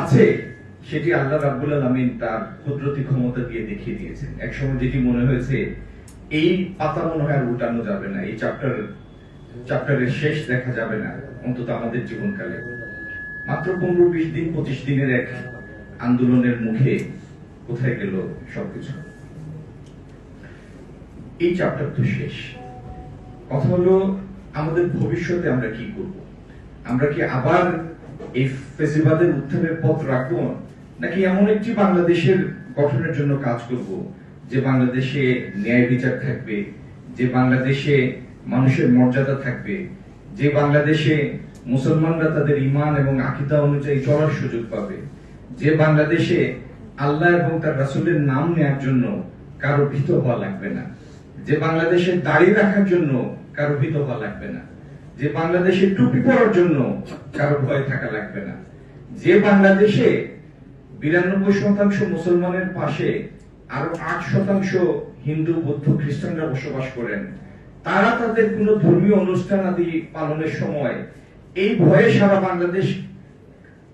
আছে, সেটি আল্লাহ রাব্বুল আলামিন তার কুদরতি ক্ষমতা দিয়ে দেখিয়ে দিয়েছেন। একসময় যেটি মনে হয়েছে, এই পাতা মনে হয় উল্টানো যাবে না, এই চ্যাপ্টার চ্যাপ্টারের শেষ দেখা যাবে না, অন্তত আমাদের জীবনকালে। মাত্র পনেরো বিশ দিন, পঁচিশ দিনের এক আন্দোলনের মুখে কোথায় গেল সবকিছু? এই চ্যাপ্টার তো শেষ। কথা হলো, আমাদের ভবিষ্যতে আমরা কি করব? আমরা কি আবার এই ফেসিবাদের উত্থানের পথ রাখব? নাকি এমন একটি বাংলাদেশের গঠনের জন্য কাজ করব, যে বাংলাদেশে ন্যায় বিচার থাকবে, যে বাংলাদেশে মানুষের মর্যাদা থাকবে, যে বাংলাদেশে মুসলমানরা তাদের ইমান এবং আকিদা অনুযায়ী চলার সুযোগ পাবে, যে বাংলাদেশে আল্লাহ এবং তার রাসুলের নাম নেয়ার জন্য কারও ভীত হওয়া লাগবে না, যে বাংলাদেশে দাড়ি রাখার জন্য কারও ভীত হওয়া লাগবে না। যে বাংলাদেশে টুপি পরার জন্য কারও ভয় থাকা লাগবে না। যে বাংলাদেশে বিরানব্বই শতাংশ মুসলমানের পাশে আরও আট শতাংশ হিন্দু, বৌদ্ধ, খ্রিস্টানরা বসবাস করেন, তারা তাদের কোন ধর্মীয় অনুষ্ঠান আদি পালনের সময় এই ভয়ে সারা বাংলাদেশ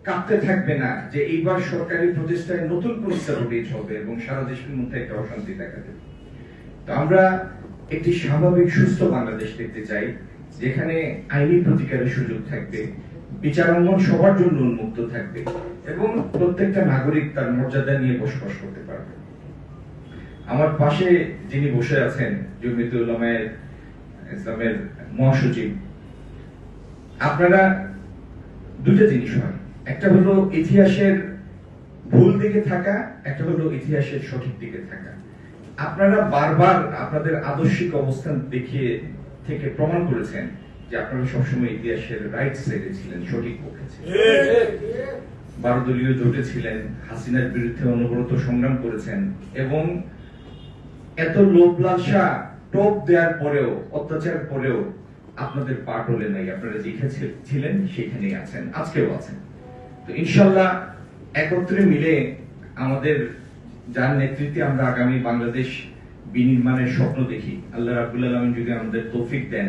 কাঁপতে থাকবে না যে এইবার সরকারি প্রতিষ্ঠায় নতুন স্যারোটেজ হবে এবং সারা দেশের মধ্যে একটা অশান্তি দেখা দেবে। তো আমরা একটি স্বাভাবিক, সুস্থ বাংলাদেশ দেখতে চাই। যেখানে আইনি প্রতিকারের সুযোগ থাকবে, বিচারাঙ্গন সবার জন্য উন্মুক্ত থাকবে এবং প্রত্যেকটা নাগরিক তার মর্যাদা নিয়ে বসবাস করতে পারবে। আমার পাশে যিনি বসে আছেন উলামায়ে ইসলামের মহাসচিব, আপনারা দুটো জিনিস হয়। একটা হলো ইতিহাসের ভুল দিকে থাকা, একটা হলো ইতিহাসের সঠিক দিকে থাকা। আপনারা বারবার আপনাদের আদর্শিক অবস্থান দেখিয়ে থেকে প্রমাণ করেছেন যে আপনারা সবসময় ইতিহাসের রাইট সাইডে ছিলেন সঠিক পক্ষে ছিলেন। বারো দলীয় জোটে ছিলেন হাসিনার বিরুদ্ধে অনবরত সংগ্রাম করেছেন এবং এত লোভ লালসা টোপ দেওয়ার পরেও অত্যাচার পরেও আপনাদের পা টলে নাই। আপনারা যেখানে ছিলেন সেখানেই আছেন আজকেও আছেন। তো ইনশাল্লাহ একত্রে মিলে আমাদের যার নেতৃত্বে আমরা আগামী বাংলাদেশ বিনির্মাণের স্বপ্ন দেখি। আল্লাহ রাবুল আলমিন যদি আমাদের তৌফিক দেন,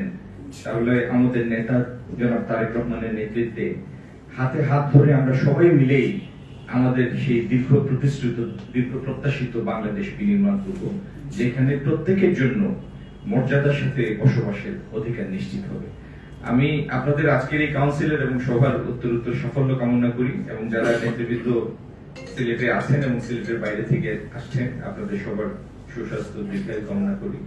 তাহলে আমাদের নেতা জনাব তারেক রহমানের নেতৃত্বে হাতে হাত ধরে আমরা সবাই মিলেই আমাদের সেই দীর্ঘ প্রতিশ্রুত, দীর্ঘ প্রত্যাশিত বাংলাদেশ বিনির্মাণ করব, যেখানে প্রত্যেকের জন্য মর্যাদার সাথে বসবাসের অধিকার নিশ্চিত হবে। আমি আপনাদের আজকের এই কাউন্সিলের এবং সবার উত্তর উত্তর সাফল্য কামনা করি এবং যারা নেতৃবৃন্দ সিলেটে আছেন এবং সিলেটের বাইরে থেকে আসছেন, আপনাদের সবার সুস্বাস্থ্য দীর্ঘায়ু কামনা করি।